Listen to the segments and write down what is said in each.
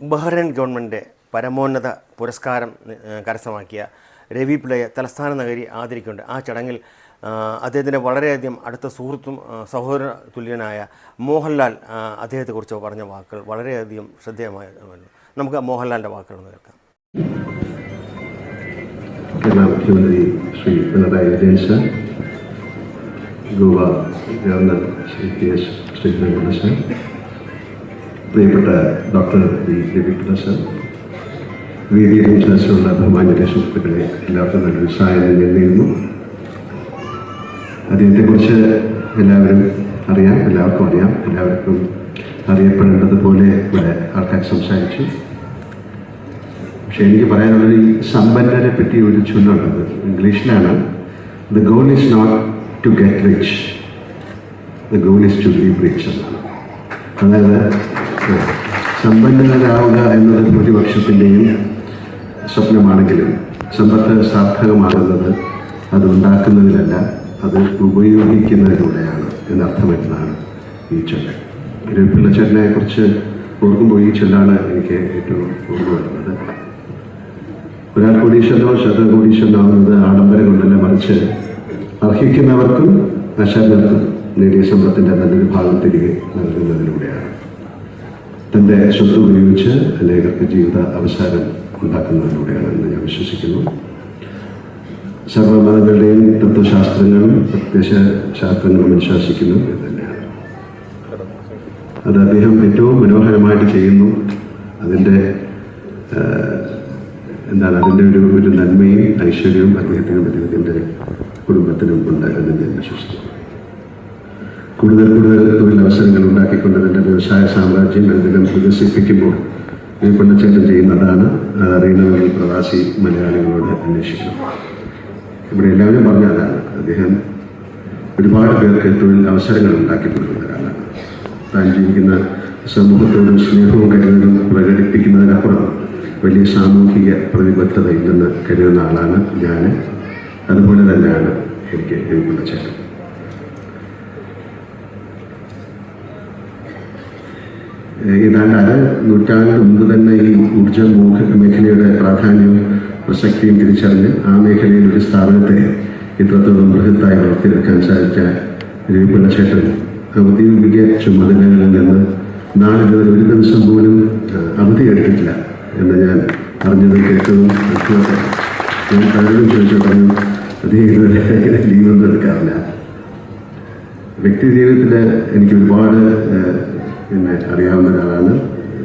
Bahrain government പരമോന്നത പുരസ്കാരം കരസ്ഥമാക്കിയ രവി പിള്ളയെ തലസ്ഥാന നഗരി ആദരിക്കുന്നുണ്ട്. ആ ചടങ്ങിൽ അദ്ദേഹത്തിന്റെ വളരെയധികം അടുത്ത സുഹൃത്തും സഹോദര തുല്യനായ മോഹൻലാൽ അദ്ദേഹത്തെക്കുറിച്ച് പറഞ്ഞ വാക്കുകൾ വളരെയധികം ശ്രദ്ധേയമായ നമുക്ക് മോഹൻലാലിന്റെ വാക്കുകളൊന്ന് കേൾക്കാം. കേരള മുഖ്യമന്ത്രി Shri Pinarayi Vijayan sir Goa governor Shri K S Sreedharan Pillai sir പ്രിയപ്പെട്ട ഡോക്ടർ ബി രവിപിള്ള സർ വേദിയിലും സദസ്സിലുള്ള ബഹുമാന്യരെ സുഹൃത്തുക്കളെ എല്ലാവർക്കും നല്ലൊരു സഹായം ഞാൻ നേരുന്നു. അദ്ദേഹത്തെക്കുറിച്ച് എല്ലാവരും അറിയാം എല്ലാവർക്കും അറിയാം. എല്ലാവർക്കും അറിയപ്പെടേണ്ടതുപോലെ ഇവിടെ ആൾക്കാർ സംസാരിച്ചു. പക്ഷെ എനിക്ക് പറയാനുള്ളത് ഈ സമ്പന്നരെ പറ്റി ഒരു ചൊല്ലുള്ളത് ഇംഗ്ലീഷിലാണ് the goal is not to get rich the goal is to live rich എന്നാണ്. അതായത് സമ്പന്നരാവുക എന്നത് ഭൂരിപക്ഷത്തിന്റെയും സ്വപ്നമാണെങ്കിലും സമ്പത്ത് സാർത്ഥകമാകുന്നത് അത് ഉണ്ടാക്കുന്നതിലല്ല അത് ഉപയോഗിക്കുന്നതിലൂടെയാണ് എന്നർത്ഥമെന്നാണ് ഈ ചൊല്ല്. ഒരു ചേട്ടനെ കുറിച്ച് ഓർക്കുമ്പോൾ ഈ ചൊല്ലാണ് എനിക്ക് ഏറ്റവും ഓർമ്മ വരുന്നത്. ഒരാൾ കോടീശ്വരനോ ശതകോടീശ്വരനാവുന്നത് ആഡംബരം കൊണ്ടല്ല മറിച്ച് അർഹിക്കുന്നവർക്കും അശരണർക്കും നേടിയ സമ്പത്തിന്റെ നല്ലൊരു ഭാഗം തിരികെ നൽകുന്നതിലൂടെയാണ് തന്റെ സ്വത്ത് ഉപയോഗിച്ച് അനേകർക്ക് ജീവിത അവസാനം ഉണ്ടാക്കുന്നതിലൂടെയാണ് എന്ന് ഞാൻ വിശ്വസിക്കുന്നു. സർവമതങ്ങളുടെയും തത്വശാസ്ത്രങ്ങളും പ്രത്യക്ഷ ശാസ്ത്രങ്ങളും അനുശാസിക്കുന്നു എന്ന് തന്നെയാണ്. അത് അദ്ദേഹം ഏറ്റവും മനോഹരമായിട്ട് ചെയ്യുന്നു. അതിന്റെ എന്താണ് അതിന്റെ ഒരു ഒരു നന്മയും ഐശ്വര്യവും അദ്ദേഹത്തിനും അദ്ദേഹത്തിന്റെ കുടുംബത്തിനും ഉണ്ട് എന്ന് ഞാൻ വിശ്വസിക്കുന്നു. കൂടുതൽ കൂടുതൽ തൊഴിലവസരങ്ങൾ ഉണ്ടാക്കിക്കൊണ്ട് അതിന്റെ വ്യവസായ സാമ്രാജ്യം അതിനകം വികസിപ്പിക്കുമ്പോൾ ഈ പെണ്ണച്ചേട്ടൻ ചെയ്യുന്നതാണ്. റീണവറിൽ പ്രവാസി മലയാളികളോട് അന്വേഷിക്കണം. ഇവിടെ എല്ലാവരും പറഞ്ഞതാണ് അദ്ദേഹം ഒരുപാട് പേർക്ക് തൊഴിൽ അവസരങ്ങൾ ഉണ്ടാക്കി കൊടുക്കുന്ന ഒരാളാണ്. താൻ ജീവിക്കുന്ന സമൂഹത്തോടും സ്നേഹവും കരുതലും പ്രകടിപ്പിക്കുന്നതിനപ്പുറം വലിയ സാമൂഹിക പ്രതിബദ്ധത ഇല്ലെന്ന് കരുതുന്ന ആളാണ് ഞാൻ അതുപോലെ തന്നെയാണ് എനിക്ക് എഴുതുന്ന ഏതാണ്ട് അര നൂറ്റാണ്ട് മുമ്പ് തന്നെ ഈ ഊർജ മൂഖ മേഖലയുടെ പ്രാധാന്യവും പ്രസക്തിയും തിരിച്ചറിഞ്ഞ് ആ മേഖലയിൽ ഒരു സ്ഥാപനത്തെ ഇത്രത്തോളം ബൃഹത്തായി വളർത്തിയെടുക്കാൻ സാധിച്ച ചേട്ടൻ ഔദ്യോഗിക ചുമതലകളിൽ നിന്ന് നാളിതുവരെ ഒരു ദിവസം പോലും അവധി എടുത്തിട്ടില്ല എന്ന് ഞാൻ അറിഞ്ഞത് കേട്ടതും ഞാൻ പലരും ചോദിച്ചു അദ്ദേഹം ലീവൊന്നും എടുക്കാറില്ല. വ്യക്തി ജീവിതത്തിൽ എനിക്ക് ഒരുപാട് പിന്നെ അറിയാവുന്ന ഒരാളാണ്.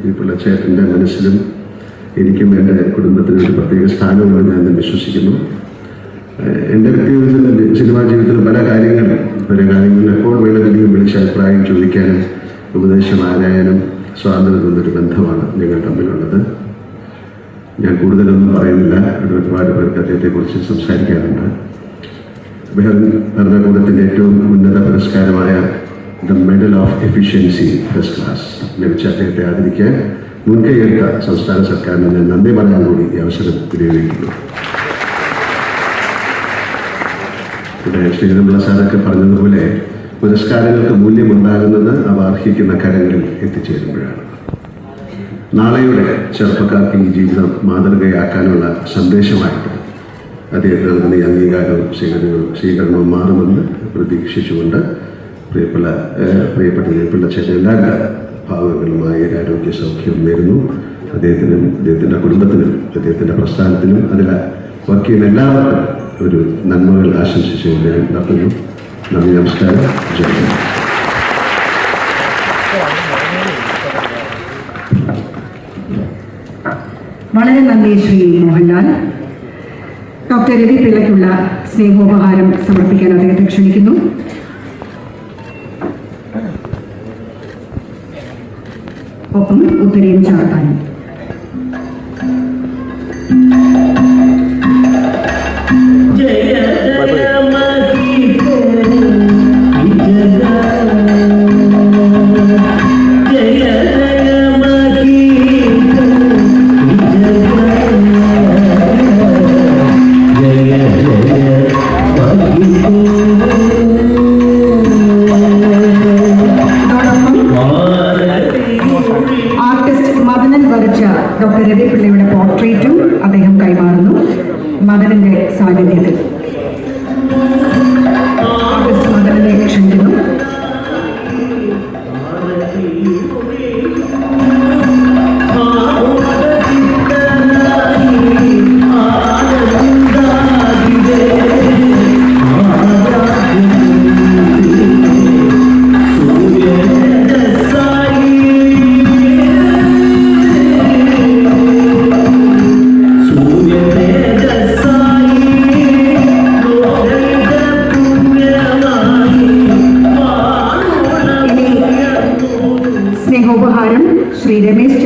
ഈ പിള്ളച്ചേട്ടന്റെ മനസ്സിലും എനിക്കും എന്റെ കുടുംബത്തിനും ഒരു പ്രത്യേക സ്ഥാനമുണ്ടെന്ന് ഞാൻ വിശ്വസിക്കുന്നു. എന്റെ വ്യക്തിയിൽ സിനിമാ ജീവിതത്തിൽ പല കാര്യങ്ങളും പല കാര്യങ്ങളിൽ എപ്പോൾ വേണമെങ്കിലും വിളിച്ച് അഭിപ്രായം ചോദിക്കാനും ഉപദേശം ആരായാലും സ്വാതന്ത്ര്യം തന്നൊരു ബന്ധമാണ് ഞങ്ങൾ തമ്മിലുള്ളത്. ഞാൻ കൂടുതലൊന്നും പറയുന്നില്ല. ഇവിടെ ഒരുപാട് പേർക്ക് അദ്ദേഹത്തെക്കുറിച്ച് സംസാരിക്കാറുണ്ട് അദ്ദേഹം ഭരണകൂടത്തിന്റെ ഏറ്റവും ഉന്നത പുരസ്കാരമായ the medal of efficiency first class ലഭിച്ച അദ്ദേഹത്തെ ആദരിക്കാൻ മുൻകൈയെടുത്ത സംസ്ഥാന സർക്കാരിന് ഞാൻ നന്ദി പറയാൻ കൂടി ഈ അവസരം വിനിയോഗിക്കുന്നു. ഇവിടെ ശ്രീധരൻപിള്ള സാറൊക്കെ പറഞ്ഞതുപോലെ പുരസ്കാരങ്ങൾക്ക് മൂല്യമുണ്ടാകുന്നത് അവ അർഹിക്കുന്ന കരങ്ങളിൽ എത്തിച്ചേരുമ്പോഴാണ്. നാളെയുടെ ചെറുപ്പക്കാർക്ക് ഈ ജീവിതം മാതൃകയാക്കാനുള്ള സന്ദേശമായിട്ട് അദ്ദേഹത്തിന് നൽകുന്ന അംഗീകാരവും സ്വീകരണവും സ്വീകരണവും മാറുമെന്ന് പ്രതീക്ഷിച്ചുകൊണ്ട് പ്രിയപ്പെട്ട പ്രിയപ്പെട്ട ചേട്ടൻ എല്ലാ ഭാഗങ്ങളുമായി ഒരു ആരോഗ്യ സൗഖ്യം നേരുന്നു. അദ്ദേഹത്തിനും അദ്ദേഹത്തിന്റെ കുടുംബത്തിനും അദ്ദേഹത്തിന്റെ പ്രസ്ഥാനത്തിനും അതിൽ വർക്ക് ചെയ്യുന്ന എല്ലാവർക്കും ഒരു നന്മകൾ ആശംസിച്ചുകൊണ്ട് ഞാൻ നടത്തുന്നു നന്ദി നമസ്കാരം. ജയ വളരെ നന്ദി ശ്രീ മോഹൻലാൽ. ഡോക്ടർ രവി പിള്ളയ്ക്കുള്ള സ്നേഹോപഹാരം സമർപ്പിക്കാൻ അദ്ദേഹത്തെ ക്ഷണിക്കുന്നു. ഒപ്പം ഉത്തരയും ചാർത്താനും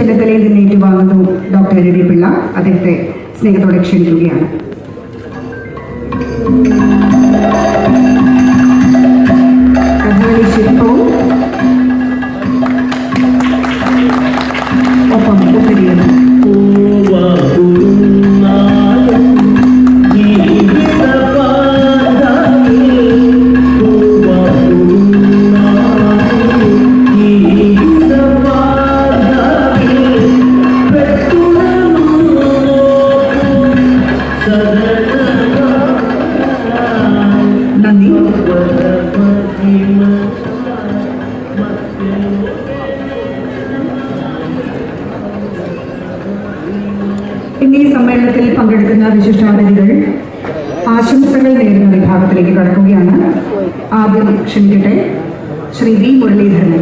ചെന്നിത്തലയിൽ നിന്ന് ഏറ്റുവാങ്ങുന്നു ഡോക്ടർ രവി പിള്ള അദ്ദേഹത്തെ സ്നേഹത്തോടെ ക്ഷണിക്കുകയാണ്. ഇന്ന് സമ്മേളനത്തിൽ പങ്കെടുക്കുന്ന വിശിഷ്ടാതിഥികൾ ആശംസകൾ നേരുന്ന വിഭാഗത്തിലേക്ക് കടക്കുകയാണ്. ആദ്യം ക്ഷണിക്കട്ടെ ശ്രീ വി മുരളീധരൻ